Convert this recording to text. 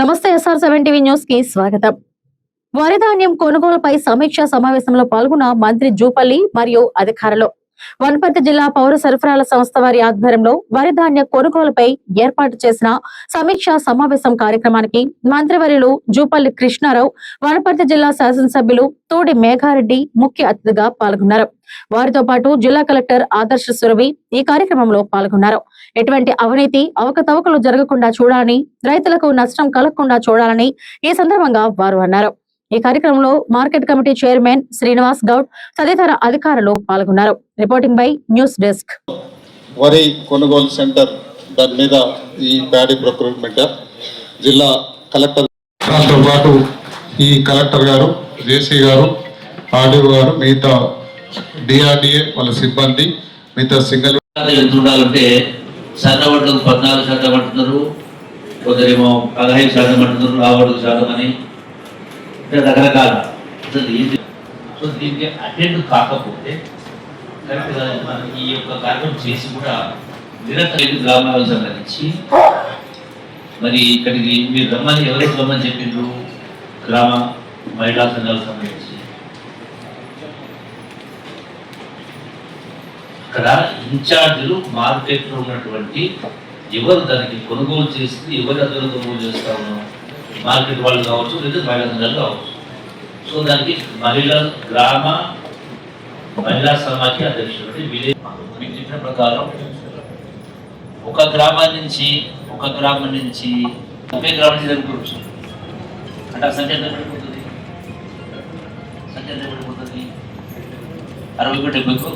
నమస్తే SR seven TV న్యూస్కి స్వాగతం. వరిధాన్యం కొనుగోలుపై సమీక్షా సమావేశంలో పాల్గొన్న మంత్రి జూపల్లి మరియు అధికారులు. వనపర్తి జిల్లా పౌర సరఫరాల సంస్థ వారి ఆధ్వర్యంలో వరిధాన్య కొనుగోలుపై ఏర్పాటు చేసిన సమీక్షా సమావేశం కార్యక్రమానికి మంత్రివర్యులు జూపల్లి కృష్ణారావు వనపర్తి జిల్లా శాసనసభ్యులు తోడి మేఘారెడ్డి ముఖ్య అతిథిగా పాల్గొన్నారు. వారితో పాటు జిల్లా కలెక్టర్ ఆదర్శ సురభి ఈ కార్యక్రమంలో పాల్గొన్నారు. ఎటువంటి అవినీతి అవకతవకలు జరగకుండా చూడాలని రైతులకు నష్టం కలగకుండా చూడాలని ఈ సందర్భంగా వారు అన్నారు. ఈ కార్యక్రమంలో market committee chairman Srinivas Goud తదితర అధికారులు పాల్గొన్నారు. Reporting by news desk. వరి కొనుగోలు సెంటర్ దాని మీద ఈ ప్యాడీ ప్రొక్యూర్మెంట్ జిల్లా కలెక్టర్ దాంతో పాటు ఈ కలెక్టర్ గారు జేసీ గారు ఆర్డీఓ గారు మిగతా డిఆర్డిఏ వాళ్ళ సిబ్బంది మిగతా సింగిల్ ఎంత ఉండాలంటే సన్న వడ్లకు పద్నాలుగు శాతం అంటున్నారు కొందరేమో పదహైదు శాతం అంటున్నారు ఆ వడ్లకు శాతం అని రకరకాల. అసలు సో దీనికి అటెండ్ కాకపోతే కరెక్ట్గా మనం ఈ యొక్క కార్యక్రమం చేసి కూడా నిరంతరం గ్రామాల సంబంధించి మరి ఇక్కడికి మీరు రమ్మని ఎవరికి రమ్మని చెప్పిండ్రు? గ్రామ మహిళా సంఘాలకు సంబంధించి. అక్కడ ఇన్ఛార్జీలు మార్కెట్లో ఉన్నటువంటి ఎవరు దానికి కొనుగోలు చేసి ఎవరు అందరూ కొనుగోలు చేస్తా ఉన్నాం మార్కెట్ వాళ్ళు కావచ్చు లేదా మహిళలందరూ కావచ్చు. సో దానికి మహిళ గ్రామ మహిళా సమాఖ్య అధ్యక్షుడు విలేజ్ మీకు చెప్పిన ప్రకారం ఒక గ్రామం నుంచి ఒక గ్రామం నుంచి ఒకే గ్రామం నుంచి జరుగుతుంది అంటే ఆ సంఖ్య ఎంత పడిపోతుంది? సంఖ్య ఎంత పడిపోతుంది? అరవై డెబ్బైకు